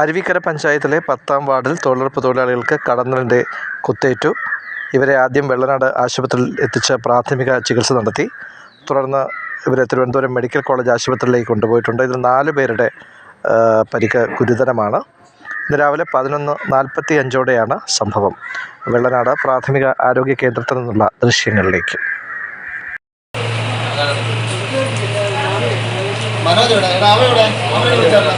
അരുവിക്കര പഞ്ചായത്തിലെ പത്താം വാർഡിൽ തൊഴിലുറപ്പ് തൊഴിലാളികൾക്ക് കടന്നലിന്റെ കുത്തേറ്റു. ഇവരെ ആദ്യം വെള്ളനാട് ആശുപത്രിയിൽ എത്തിച്ച് പ്രാഥമിക ചികിത്സ നടത്തി. തുടർന്ന് ഇവരെ തിരുവനന്തപുരം മെഡിക്കൽ കോളേജ് ആശുപത്രിയിലേക്ക് കൊണ്ടുപോയിട്ടുണ്ട്. ഇതിൽ നാല് പേരുടെ പരിക്ക് ഗുരുതരമാണ്. ഇന്ന് രാവിലെ പതിനൊന്ന് നാൽപ്പത്തി അഞ്ചോടെയാണ് സംഭവം. വെള്ളനാട് പ്രാഥമിക ആരോഗ്യ കേന്ദ്രത്തിൽ നിന്നുള്ള ദൃശ്യങ്ങളിലേക്ക്. മനോജ് എവിടെ? നിന്ന്.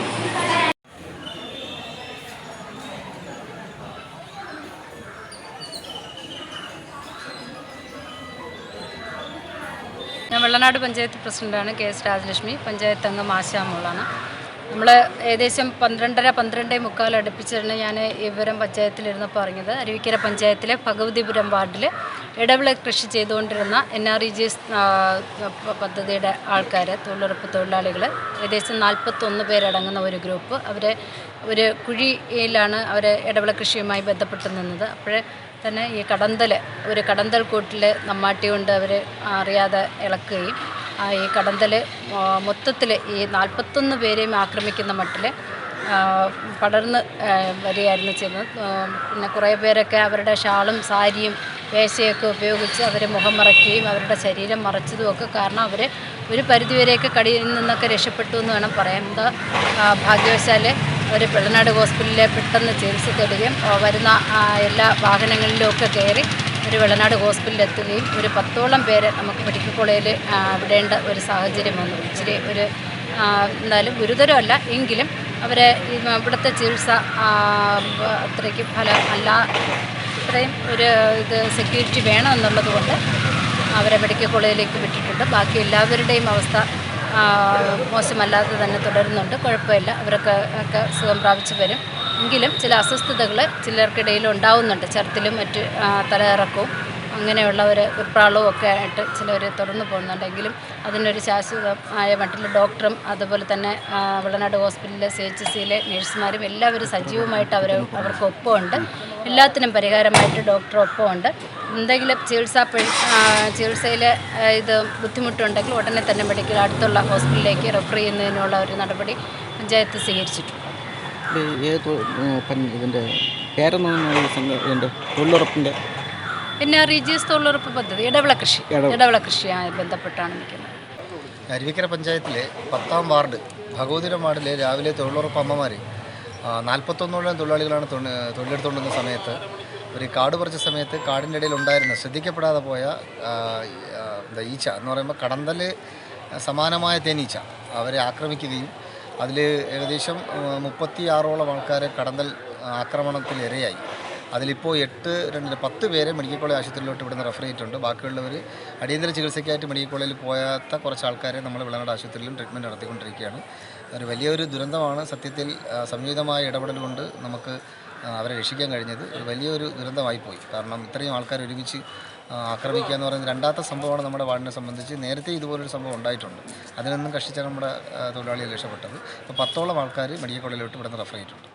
ഞാൻ വെള്ളനാട് പഞ്ചായത്ത് പ്രസിഡന്റാണ് കെ എസ് രാജലക്ഷ്മി. പഞ്ചായത്ത് അംഗം ആശാമോളാണ് നമ്മൾ ഏകദേശം പന്ത്രണ്ടര പന്ത്രണ്ടേ മുക്കാൽ അടുപ്പിച്ചിരുന്ന ഞാൻ ഇവരം പഞ്ചായത്തിലിരുന്നപ്പോൾ അറിഞ്ഞത്. അരുവിക്കര പഞ്ചായത്തിലെ ഭഗവതിപുരം വാർഡിൽ ഇടവിള കൃഷി ചെയ്തുകൊണ്ടിരുന്ന N R E G S പദ്ധതിയുടെ ആൾക്കാർ തൊഴിലുറപ്പ് തൊഴിലാളികൾ ഏകദേശം നാൽപ്പത്തൊന്ന് പേരടങ്ങുന്ന ഒരു ഗ്രൂപ്പ്. അവരെ ഒരു കുഴിയിലാണ് അവർ ഇടവിള കൃഷിയുമായി ബന്ധപ്പെട്ട് നിന്നത്. അപ്പോഴേ തന്നെ ഈ കടന്തൽ ഒരു കടന്തൽ കൂട്ടിൽ നമ്മാട്ടി കൊണ്ട് അവർ അറിയാതെ ഇളക്കുകയും ഈ കടന്തൽ മൊത്തത്തിൽ ഈ നാൽപ്പത്തൊന്ന് പേരെയും ആക്രമിക്കുന്ന മട്ടിൽ പടർന്ന് വരികയായിരുന്നു ചെയ്യുന്നത് പിന്നെ കുറേ പേരൊക്കെ അവരുടെ ഷാളും സാരിയും വേശയൊക്കെ ഉപയോഗിച്ച് അവർ മുഖം മറയ്ക്കുകയും അവരുടെ ശരീരം മറച്ചതുമൊക്കെ കാരണം അവർ ഒരു പരിധിവരെയൊക്കെ കടിയിൽ നിന്നൊക്കെ രക്ഷപ്പെട്ടു എന്ന് വേണം പറയാം എന്താ ഭാഗ്യവശാൽ അവർ പിള്ളനാട് ഹോസ്പിറ്റലിലെ പെട്ടെന്ന് ചികിത്സ തേടുകയും വരുന്ന എല്ലാ വാഹനങ്ങളിലുമൊക്കെ കയറി ഒരു വെള്ളനാട് ഹോസ്പിറ്റലിൽ എത്തുകയും ഒരു പത്തോളം പേര് നമുക്ക് മെഡിക്കൽ കോളേജിൽ വിടേണ്ട ഒരു സാഹചര്യം വന്നു. ഇച്ചിരി ഒരു എന്നാലും ഗുരുതരമല്ല എങ്കിലും അവരെ ഇവിടുത്തെ ചികിത്സ അത്രയ്ക്ക് ഫലം അല്ല ഇത്രയും ഒരു ഇത് സെക്യൂരിറ്റി വേണമെന്നുള്ളത് കൊണ്ട് അവരെ മെഡിക്കൽ കോളേജിലേക്ക് വിട്ടിട്ടുണ്ട്. ബാക്കി എല്ലാവരുടെയും അവസ്ഥ മോശമല്ലാതെ തന്നെ തുടരുന്നുണ്ട്. കുഴപ്പമില്ല. അവരൊക്കെ ഒക്കെ സുഖം പ്രാപിച്ചു വരും. എങ്കിലും ചില അസ്വസ്ഥതകൾ ചിലർക്കിടയിൽ ഉണ്ടാവുന്നുണ്ട്. ചരത്തിലും മറ്റ് തലയിറക്കവും അങ്ങനെയുള്ള ഒരു വെപ്രാളവും ഒക്കെ ആയിട്ട് ചിലർ തുടർന്ന് പോകുന്നുണ്ടെങ്കിലും അതിനൊരു ശാശ്വതമായ മട്ടിൽ ഡോക്ടറും അതുപോലെ തന്നെ വെള്ളനാട് ഹോസ്പിറ്റലിലെ സി എച്ച് സിയിലെ നഴ്സുമാരും എല്ലാവരും സജീവമായിട്ട് അവർ അവർക്ക് ഒപ്പമുണ്ട്. എല്ലാത്തിനും പരിഹാരമായിട്ട് ഡോക്ടർ ഒപ്പമുണ്ട്. എന്തെങ്കിലും ചികിത്സാ ചികിത്സയിൽ ഇത് ബുദ്ധിമുട്ടുണ്ടെങ്കിൽ ഉടനെ തന്നെ മെഡിക്കൽ അടുത്തുള്ള ഹോസ്പിറ്റലിലേക്ക് റെഫർ ചെയ്യുന്നതിനുള്ള ഒരു നടപടി പഞ്ചായത്ത് സ്വീകരിച്ചിട്ടുണ്ട്. ഇതിന്റെ തൊഴിലുറപ്പിന്റെ പിന്നെ റീജിയസ് തൊഴിലുറപ്പ് പദ്ധതി ഇടവിള കൃഷി. ഇടവിള. കൃഷിയുമായി ബന്ധപ്പെട്ടാണ് നിൽക്കുന്നത്. അരുവിക്കര പഞ്ചായത്തിലെ പത്താം വാർഡ് ഭഗവതിരം വാർഡിലെ രാവിലെ തൊഴിലുറപ്പ് അമ്മമാർ നാൽപ്പത്തൊന്നോളം തൊഴിലാളികളാണ് തൊഴിലെടുത്തുകൊണ്ടിരുന്ന സമയത്ത് ഒരു കാട് പറിച്ച സമയത്ത് കാടിന്റെ ഇടയിൽ ഉണ്ടായിരുന്ന ശ്രദ്ധിക്കപ്പെടാതെ പോയ എന്താ ഈച്ച എന്ന് പറയുമ്പോൾ കടന്തൽ സമാനമായ തേനീച്ച അവരെ ആക്രമിക്കുകയും അതിൽ ഏകദേശം മുപ്പത്തി ആറോളം ആൾക്കാരെ കടന്തൽ ആക്രമണത്തിൽ ഇരയായി അതിലിപ്പോൾ എട്ട് രണ്ട് പത്ത് പേരെ മെഡിക്കൽ കോളേജ് ആശുപത്രിയിലോട്ട് ഇവിടുന്ന് റെഫർ ചെയ്തിട്ടുണ്ട്. ബാക്കിയുള്ളവർ അടിയന്തര ചികിത്സയ്ക്കായിട്ട് മെഡിക്കൽ കോളേജിൽ പോയാത്ത കുറച്ച് ആൾക്കാരെ നമ്മൾ വിളനാട് ആശുപത്രിയിലും ട്രീറ്റ്മെന്റ് നടത്തിക്കൊണ്ടിരിക്കുകയാണ്. ഒരു വലിയൊരു ദുരന്തമാണ്. സത്യത്തിൽ സംയുതമായ ഇടപെടൽ കൊണ്ട് നമുക്ക് അവരെ രക്ഷിക്കാൻ കഴിഞ്ഞത് ഒരു വലിയൊരു ദുരന്തമായിപ്പോയി കാരണം ഇത്രയും ആൾക്കാർ ഒരുമിച്ച് ആക്രമിക്കുക എന്ന് പറയുന്നത് രണ്ടാമത്തെ സംഭവമാണ് നമ്മുടെ വാർഡിനെ സംബന്ധിച്ച് നേരത്തെ ഇതുപോലൊരു സംഭവം ഉണ്ടായിട്ടുണ്ട്. അതിൽ നിന്നും കഷ്ടിച്ചാണ് നമ്മുടെ തൊഴിലാളികൾ രക്ഷപ്പെട്ടത്. അപ്പോൾ പത്തോളം ആൾക്കാർ മെഡിക്കൽ കോളേജിലോട്ട് ഇവിടുന്ന് റെഫർ ചെയ്തിട്ടുണ്ട്.